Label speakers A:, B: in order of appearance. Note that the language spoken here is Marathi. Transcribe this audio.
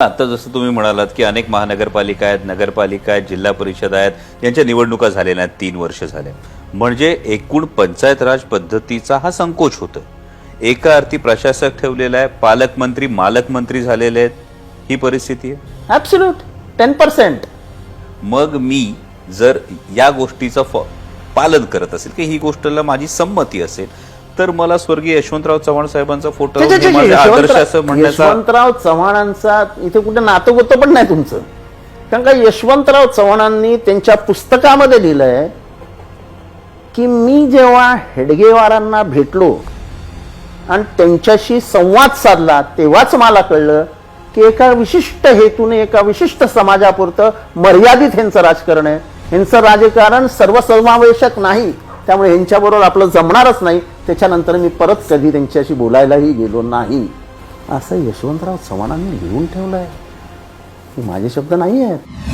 A: आता जसं तुम्ही म्हणालात की अनेक महानगरपालिका आहेत नगरपालिका आहेत जिल्हा परिषद आहेत यांच्या निवडणुका झालेल्या आहेत तीन वर्ष झाले. म्हणजे एकूण पंचायत राज पद्धतीचा हा संकोच होतोय. एका अर्थी प्रशासक ठेवलेला आहे पालकमंत्री मालकमंत्री झालेले आहेत. ही परिस्थिती आहे?
B: ऍब्सोल्यूट टेन पर्सेंट
A: मग मी जर या गोष्टीचं पालन करत असेल की ही गोष्टला माझी संमती असेल तर मला स्वर्गीय यशवंतराव चव्हाण साहेबांचा फोटो आदर्श असं म्हणण्याचा
B: यशवंतराव चव्हाणांचा इथे कुठे नातं गोतं पण नाही तुमचं. कारण का यशवंतराव चव्हाणांनी त्यांच्या पुस्तकामध्ये लिहिलंय की मी जेव्हा हेडगेवारांना भेटलो आणि त्यांच्याशी संवाद साधला तेव्हाच मला कळलं की एका विशिष्ट हेतूने एका विशिष्ट समाजापुरतं मर्यादित ह्यांचं राजकारण आहे. ह्यांचं राजकारण सर्वसमावेशक नाही. त्यामुळे यांच्याबरोबर आपलं जमणारच नाही. त्याच्यानंतर मी परत कधी त्यांच्याशी बोलायलाही गेलो नाही. असं यशवंतराव चव्हाणांनी लिहून ठेवलं आहे की माझे शब्द नाही आहेत